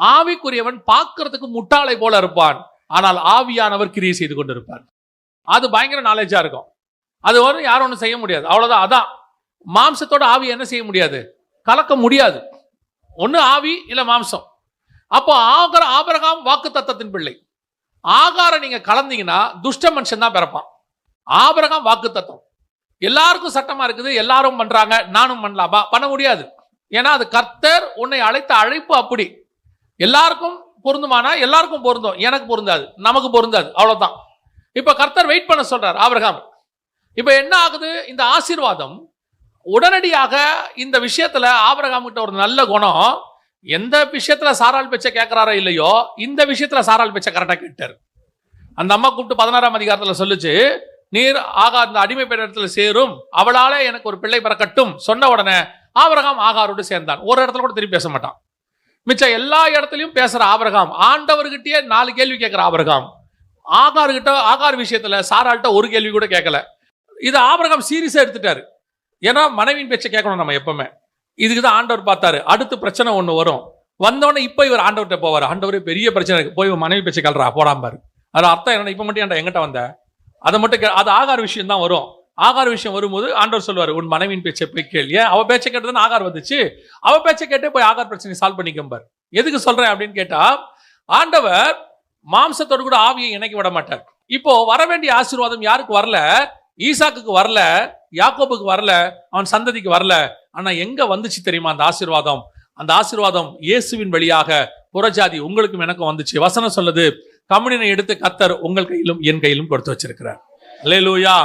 ஆவிக்குரியவன் பார்க்கறதுக்கு முட்டாளை போல இருப்பான். ஆனால் ஆவியானவர் கிரியை செய்து கொண்டிருப்பார். அது பயங்கர நாலேஜா இருக்கும். அது வரும் யாரும் ஒன்றும் செய்ய முடியாது. அவ்வளோதான் அதான். மாம்சத்தோட ஆவி என்ன செய்ய முடியாது? கலக்க முடியாது. ஒன்று ஆவி இல்லை மாம்சம். அப்போ ஆகர ஆபரகாம் வாக்கு தத்தத்தின் பிள்ளை. ஆகார நீங்க கலந்தீங்கன்னா துஷ்ட மனுஷன் தான் பிறப்பான். ஆபரகாம் வாக்கு தத்தம் எல்லாருக்கும் சட்டமா இருக்குது. எல்லாரும் பண்றாங்க. நானும் பண்ணலாமா? பண்ண முடியாது. ஏன்னா அது கர்த்தர் உன்னை அழைத்த அழைப்பு அப்படி. எல்லாருக்கும் பொருந்துமானா எல்லாருக்கும் பொருந்தும். எனக்கு பொருந்தாது நமக்கு பொருந்தாது அவ்வளோதான் இப்போ கர்த்தர் வெயிட் பண்ண சொல்றார் ஆபிரகாம். இப்போ என்ன ஆகுது? இந்த ஆசீர்வாதம் உடனடியாக இந்த விஷயத்துல ஆபிரகாம் கிட்ட ஒரு நல்ல குணம். எந்த விஷயத்துல சாரால் பேச்ச கேட்கிறாரோ இல்லையோ இந்த விஷயத்துல சாரால் பேச்ச கரெக்டாக கேட்டார். அந்த அம்மா கூப்பிட்டு பதினாறாம் அதிகாரத்தில் சொல்லுச்சு நீர் ஆகா அந்த அடிமை பெண் இடத்துல சேரும். அவளாலே எனக்கு ஒரு பிள்ளை பிறக்கட்டும். சொன்ன உடனே ஆபிரகாம் ஆகாரோடு சேர்ந்தான் ஒரு இடத்துல கூட திரும்பி பேச மாட்டான். மிச்ச எல்லா இடத்துலையும் பேசுகிற ஆபரகாம். ஆண்டவர்கிட்டயே நாலு கேள்வி கேட்குற ஆபரகாம். ஆகார்கிட்ட ஆகார் விஷயத்தில் சாராள்கிட்ட ஒரு கேள்வி கூட கேட்கல இது ஆபரகாம் சீரியஸாக எடுத்துட்டாரு. ஏன்னா மனைவியின் பேச்சை கேட்கணும் நம்ம எப்பவுமே. இதுக்கு தான் ஆண்டவர் பார்த்தாரு. அடுத்து பிரச்சனை ஒன்று வரும். வந்தோடனே இப்போ இவர் ஆண்டவர்கிட்ட போவார். ஆண்டவரே பெரிய பிரச்சனை இருக்கு. போய் மனைவி பேச்சை கல்றா போடாம்பாரு அதில் அர்த்தம் என்ன இப்போ மட்டும் ஏன்டா எங்கிட்ட வந்த? அதை மட்டும் கே- அது ஆகார் விஷயம் தான் வரும். ஆகார் விஷயம் வரும்போது ஆண்டவர் சொல்லுவார் உன் மனைவியின் பேச்சை போய் கேள். ஏன்? அவ பேச்சை கேட்டதுன்னு ஆகார் வந்துச்சு. அவ பேச்சை கேட்டு போய் ஆகார் பிரச்சனை சால்வ் பண்ணிக்கம்பார் எதுக்கு சொல்றேன் அப்படின்னு கேட்டா ஆண்டவர் மாம்சத்தோடு கூட ஆவியை இணைக்க விட மாட்டார். இப்போ வர வேண்டிய ஆசீர்வாதம் யாருக்கு வரல? ஈசாக்குக்கு வரல யாக்கோபுக்கு வரல அவன் சந்ததிக்கு வரல. ஆனா எங்க வந்துச்சு தெரியுமா அந்த ஆசீர்வாதம்? அந்த ஆசீர்வாதம் இயேசுவின் வழியாக புறஜாதி உங்களுக்கும் எனக்கும் வந்துச்சு. வசனம் சொல்லுது கம்யூனினை எடுத்து கத்தர் உங்கள் கையிலும் என் கையிலும் கொடுத்து வச்சிருக்கிறார். லேலூயா